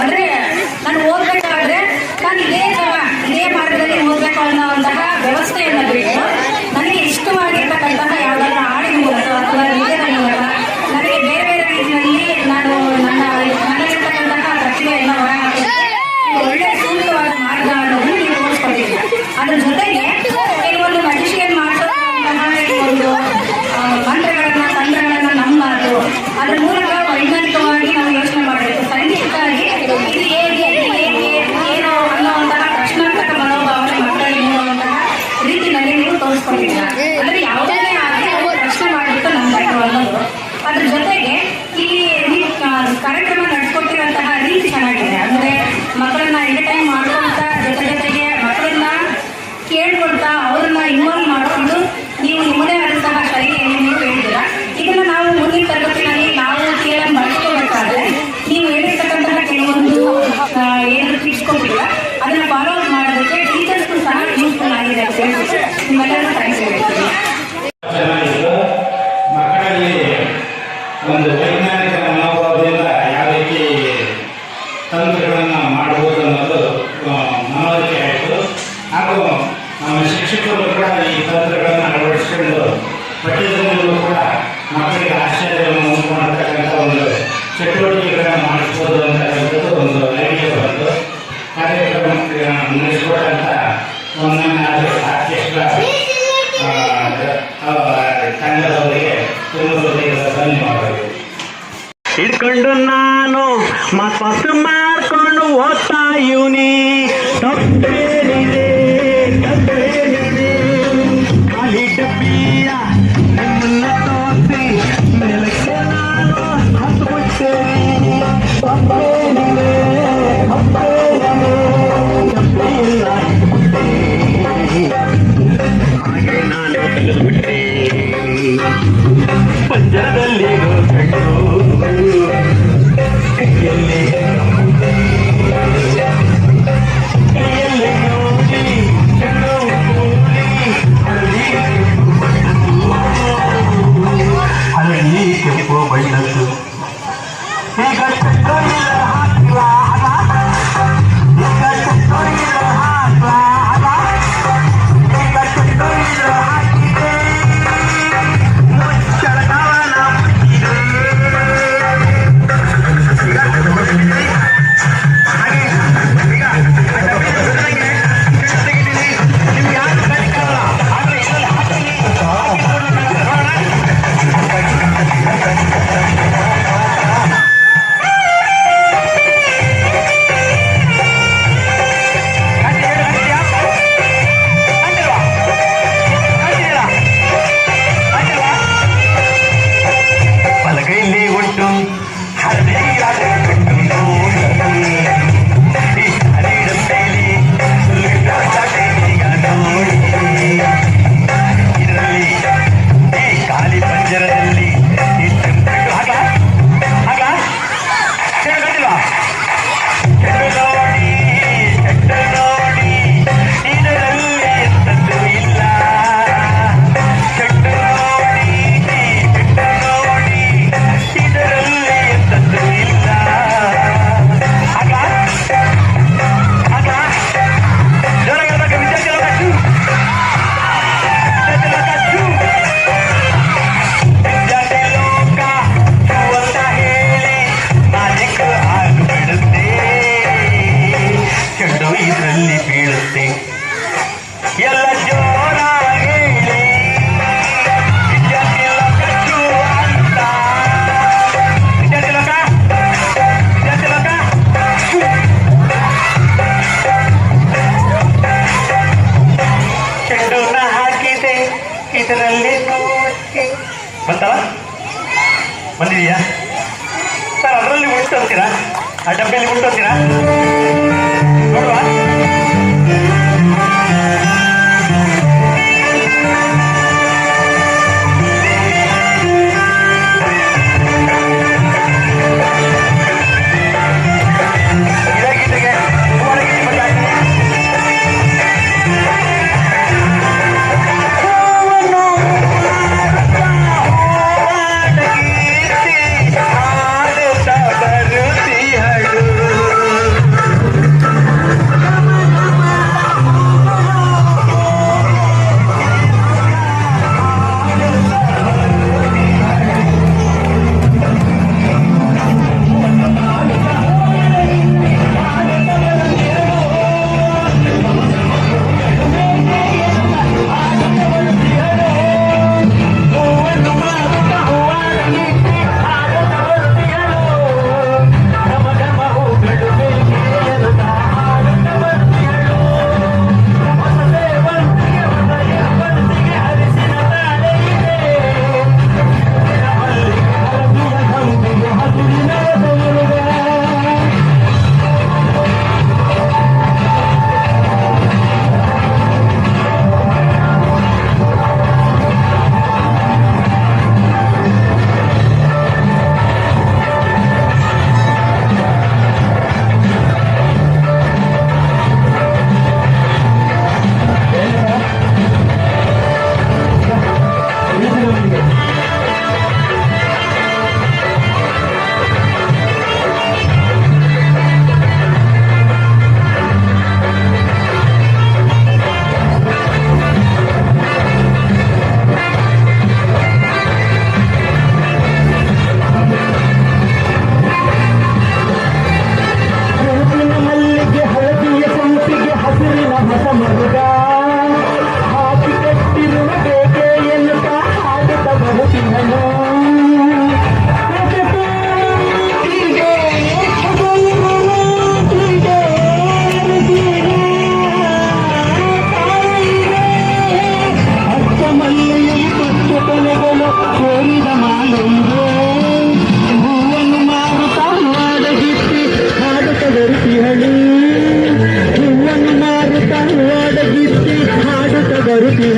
ಅಂದ್ರೆ ನಾನು ಓದ್ಬೇಕಾದ್ರೆ ನಾನು ಇನ್ವಾಲ್ವ್ ಮಾಡಿಕೊಂಡು ನೀವು ನಿಮ್ಮದೇ ಆದಂತಹ ಶೈಲಿ ನೀವು ಹೇಳಿದ್ದೀರಾ ಇದನ್ನು ನಾವು ಮುಂದಿನ ತರಗತಿಯಲ್ಲಿ ನಾವು ಕೇಳಲು ಬಳಸ್ಕೋಬೇಕಾದ್ರೆ ನೀವು ಹೇಳಿರ್ತಕ್ಕಂತಹ ಕೆಲವೊಂದು ಏನು ಟಿಪ್ಸ್ ಕೊಟ್ಟಿಲ್ಲ ಅದನ್ನು ಫಾಲೋ ಅಪ್ ಮಾಡೋದಕ್ಕೆ ಟೀಚರ್ಸ್ಗೂ ಸಹ ಯೂಸ್ಫುಲ್ ಆಗಿದೆ ಅಂತ ಹೇಳ್ಬಿಟ್ಟು ನಿಮ್ಮೆಲ್ಲರೂ ಥ್ಯಾಂಕ್ಸ್ ಹೇಳ್ತೀನಿ ಒಂದು ವೈಜ್ಞಾನಿಕ ಮನೋಭಾವದಿಂದ ಯಾವ ರೀತಿ ತಂತ್ರಗಳು ಹಿಡ್ಕೊಂಡು ನಾನು ಮತ್ತ ಮಾಡ್ಕೊಂಡು ಓದ್ತಾ ಇವನಿ. ತಪ್ಪೇನಿದೆ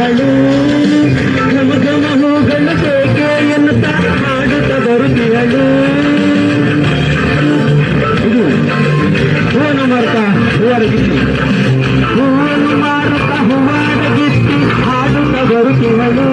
ಮಗಳು ಘಮ ಘಮ ಹೂಗಳ ಬೇಕೆ ಎನ್ನುತ್ತಾ ಹಾಡುತ್ತ ಬರುತ್ತಿರಳು ಇದು ಹೂವನ್ನು ಮಾಡ್ತಾ ಹೂವರಗಿತ್ತಿ ಹೂವನ್ನು ಮಾಡುತ್ತಾ ಹೂವಾಡಗಿತ್ತಿ ಹಾಡುತ್ತ ಬರುತ್ತಿರಳು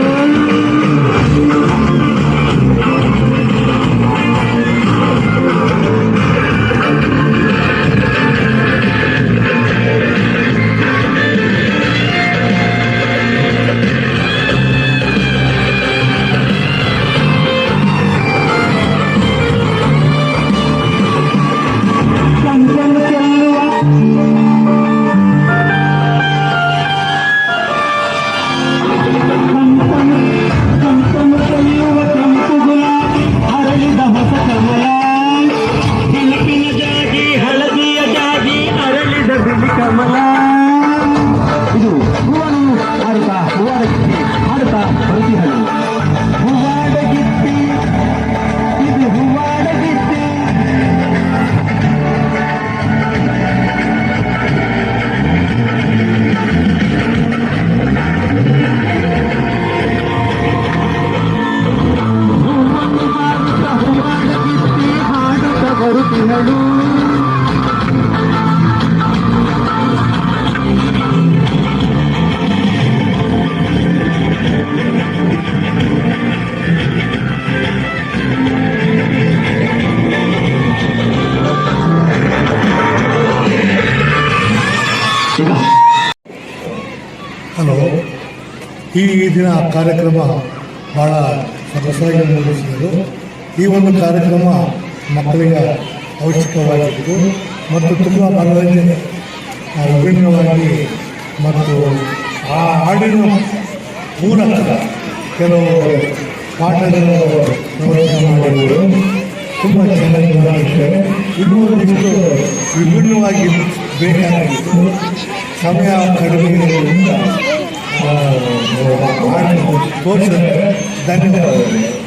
ಈ ದಿನ ಕಾರ್ಯಕ್ರಮ ಭಾಳ ಸೊಗಸಾಗಿ ನಿರ್ವಹಿಸಿದರು ಈ ಒಂದು ಕಾರ್ಯಕ್ರಮ ಮಕ್ಕಳಿಗೆ ಅವಶ್ಯಕವಾಗಿತ್ತು ಮತ್ತು ತುಂಬ ಮನೋರಂಜನೆ ವಿಭಿನ್ನವಾಗಿ ಮತ್ತು ಆ ಹಾಡಿನ ಮೂಲಕ ಕೆಲವು ಪಾಠಗಳನ್ನು ಪ್ರವಚನ ತುಂಬ ಚೆನ್ನಾಗಿ ಮಾಡಿದ್ದೇನೆ ಇನ್ನೂ ಒಂದಿಷ್ಟು ವಿಭಿನ್ನವಾಗಿ ಬೇಕಾಗಿತ್ತು. ಸಮಯ ಕಡಿಮೆ ಇರುವುದರಿಂದ ತೋರಿಸಿದ್ರೆ ಧನ್ಯವಾದಗಳು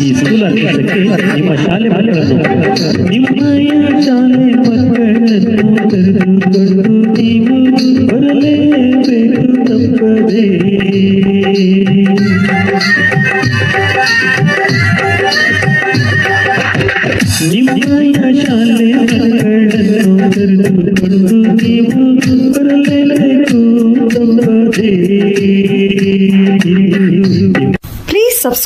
ಈ ಸ್ಕೂಲ್ ಆರ್ಕೆಸ್ಟ್ರಾಕ್ಕೆ ನಿಮ್ಮ ಶಾಲೆ ಮಕ್ಕಳನ್ನು ನಿಮ್ಮಯ ಶಾಲೆ ಮಕ್ಕಳನ್ನು ಶಾಲೆ ಮಕ್ಕಳನ್ನು